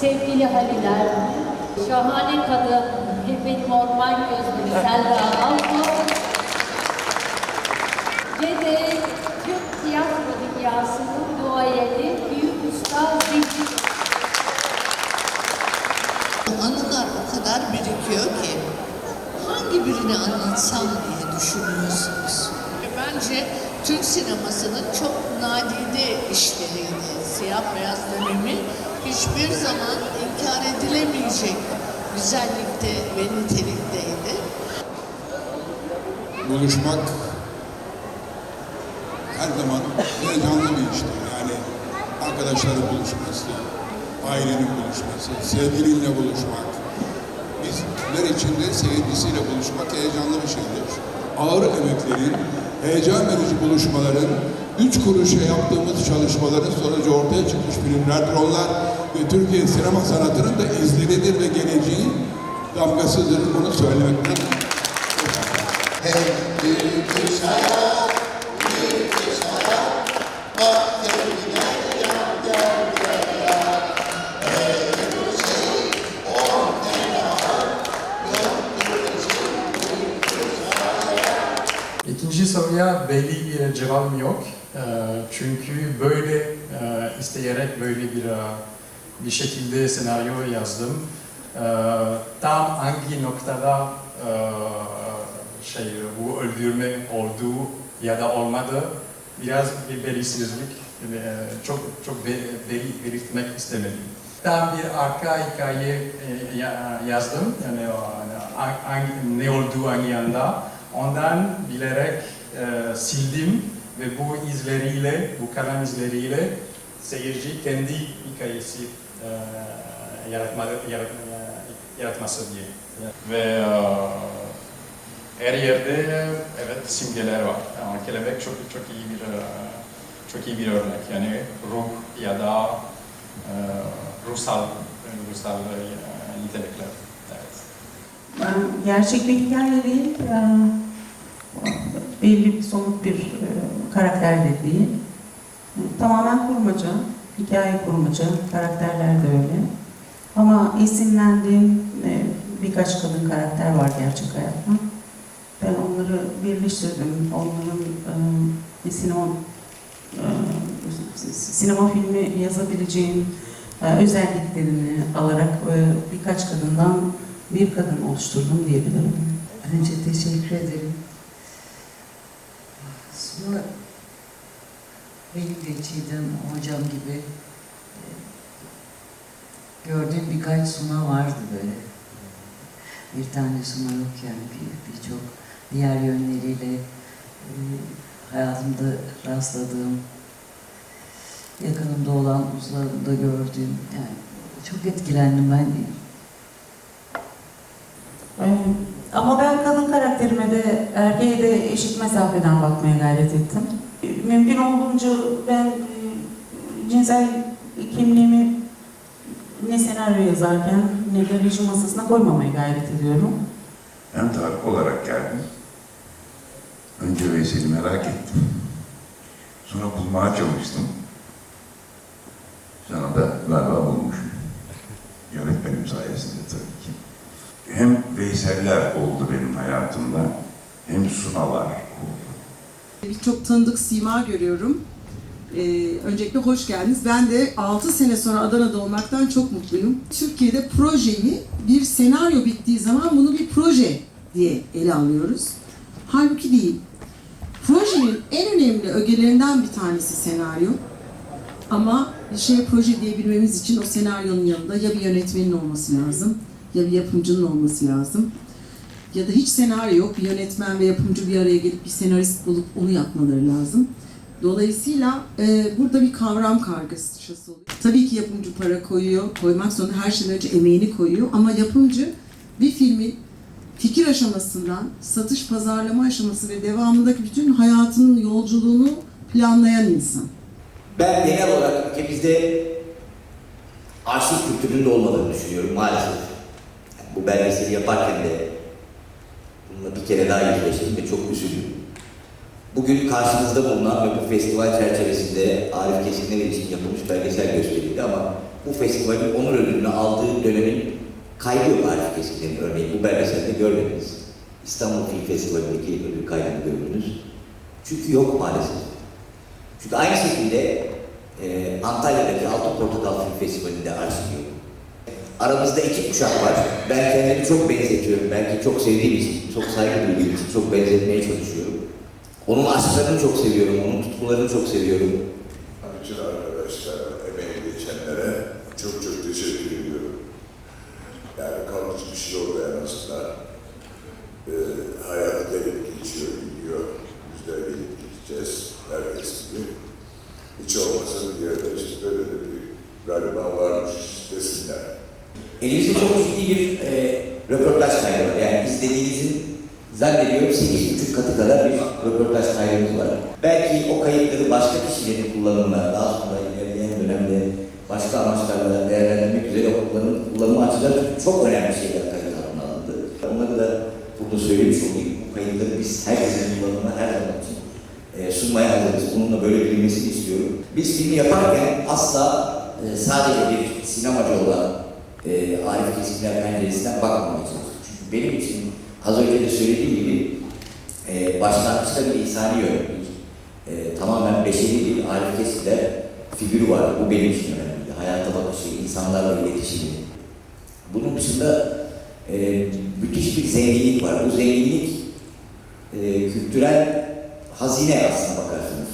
sevgili Haliler, şahane kadın, hep benim orman gözlü Selda Alto ve de Türk tiyatro dünyasının duayeni Büyük Usta Zeki Anılar o kadar birikiyor ki hangi birini anlatsam diye düşünüyorsunuz. E, Bence Türk sinemasının çok nadide işleriydi. Siyah beyaz dönemi hiçbir zaman inkar edilemeyecek güzellikte ve nitelikteydi. buluşmak her zaman heyecanlı bir iştir. Yani arkadaşların buluşması, ailenin buluşması, sevgilinle buluşmak. Bizler için de seyircisiyle buluşmak heyecanlı bir şeydir. Ağır emeklerin, heyecan verici buluşmaların, üç kuruşa yaptığımız çalışmaların sonucu ortaya çıkmış filmlerdir onlar ve Türkiye sinema sanatının da izleridir ve geleceğin damgasıdır. Bunu söylemekten. Bak? Yok bir şey. İkinci soruya belli bir cevabım yok. Ee, Çünkü böyle e, isteyerek böyle bir e, bir şekilde senaryo yazdım. Ee, Tam hangi noktada e, şey bu öldürme oldu ya da olmadı biraz bir belirsizlik çok çok be- bel- belirtmek istemedim. Tam bir arka hikaye ya- yazdım yani ne olduğu hangi anda ondan bilerek sildim ve bu izleriyle, bu kalan izleriyle seyirci kendi hikayesi e, yaratma, yarat, yaratması diye. Ve e, her yerde evet simgeler var. Ama kelebek çok çok iyi bir çok iyi bir örnek. Yani ruh ya da e, ruhsal ruhsal e, nitelikler. Evet. Ben gerçek bir hikaye değil, belli bir somut bir e, karakter de değil. Tamamen kurmaca, hikaye kurmaca, karakterler de öyle. Ama esinlendiğim e, birkaç kadın karakter var gerçek hayatta. Ben onları birleştirdim, onların e, sinema e, sinema filmi yazabileceğim e, özelliklerini alarak e, birkaç kadından bir kadın oluşturdum diyebilirim. Önce teşekkür ederim. Sonra benim de hocam gibi e, gördüğüm birkaç suna vardı böyle. Bir tane suna yok yani bir- birçok diğer yönleriyle e, hayatımda rastladığım, yakınımda olan, uzağımda gördüğüm yani çok etkilendim ben. Ee, Ama ben kadın de erkeğe de eşit mesafeden bakmaya gayret ettim. Mümkün olduğunca ben e, cinsel kimliğimi ne senaryo yazarken ne de reji masasına koymamaya gayret ediyorum. Ben Tarık olarak geldim. Önce Veysel'i merak ettim. Sonra bulmaya çalıştım. Sonra da galiba bulmuşum. Yönetmenim sayesinde tabii ki. Hem Veysel'ler oldu benim hayatımda, hem Sunalar oldu. Birçok tanıdık sima görüyorum. Ee, öncelikle hoş geldiniz. Ben de 6 sene sonra Adana'da olmaktan çok mutluyum. Türkiye'de projeyi bir senaryo bittiği zaman bunu bir proje diye ele alıyoruz. Halbuki değil. Projenin en önemli ögelerinden bir tanesi senaryo. Ama bir şeye proje diyebilmemiz için o senaryonun yanında ya bir yönetmenin olması lazım, ya bir yapımcının olması lazım ya da hiç senaryo yok, bir yönetmen ve yapımcı bir araya gelip bir senarist bulup onu yapmaları lazım. Dolayısıyla e, burada bir kavram kargaşası oluyor. Tabii ki yapımcı para koyuyor, koymak zorunda her şeyden önce emeğini koyuyor ama yapımcı bir filmin fikir aşamasından satış, pazarlama aşaması ve devamındaki bütün hayatının yolculuğunu planlayan insan. Ben genel olarak ülkemizde arşiv kültürünün olmadığını düşünüyorum maalesef. Yani bu belgeseli yaparken de bununla bir kere daha yüzleştim ve çok üzüldüm. Bugün karşınızda bulunan ve bu festival çerçevesinde Arif Kesinler için yapılmış belgesel gösterildi ama bu festivalin onur ödülünü aldığı dönemin kaydı yok Arif Keskin'in örneğin. Bu belgeselde görmediniz. İstanbul Film Festivali'ndeki ödül kaydını gördünüz. Çünkü yok maalesef. Çünkü aynı şekilde e, Antalya'daki Altın Portakal Film Festivali'nde arşiv yok. Aramızda iki kuşak var. Ben kendimi çok benzetiyorum. Belki çok sevdiğim için, çok saygı duyduğum için çok benzetmeye çalışıyorum. Onun aşklarını çok seviyorum, onun tutkularını çok seviyorum. Bütün arkadaşlar, emeği geçenlere çok çok teşekkür ediyorum. Yani kalıcı bir şey oldu en azından. Ee, hayat gelip geçiyor, gidiyor. Biz de gelip gideceğiz, herkes gibi. Hiç olmasa bir yerde işte böyle bir gariban varmış desinler. Elimizde çok ciddi bir e, röportaj kaydı var. Yani izlediğinizin zannediyorum 8,5 katı kadar bir röportaj kaydımız var. Belki o kayıtları başka kişilerin kullanımına, daha sonra ilerleyen dönemde başka amaçlarla değerlendirmek üzere o kullanım, kullanımı açıdan çok önemli şeyler kayıt altına alındı. Onları da burada söylemiş olayım. Bu kayıtları biz herkesin kullanımına her zaman için e, sunmaya hazırız. Bununla böyle bilinmesini istiyorum. Biz filmi yaparken asla e, sadece bir sinemacı olan e, Arif Keskinler penceresinden bakmamaya çalıştık. Çünkü benim için az önce de söylediğim gibi e, başlangıçta bir insani yönetmek, e, tamamen beşeri bir Arif Keskinler figürü var. Bu benim için önemliydi. Hayata bakışı, insanlarla iletişimi. Bunun dışında e, müthiş bir zenginlik var. Bu zenginlik e, kültürel hazine aslına bakarsanız.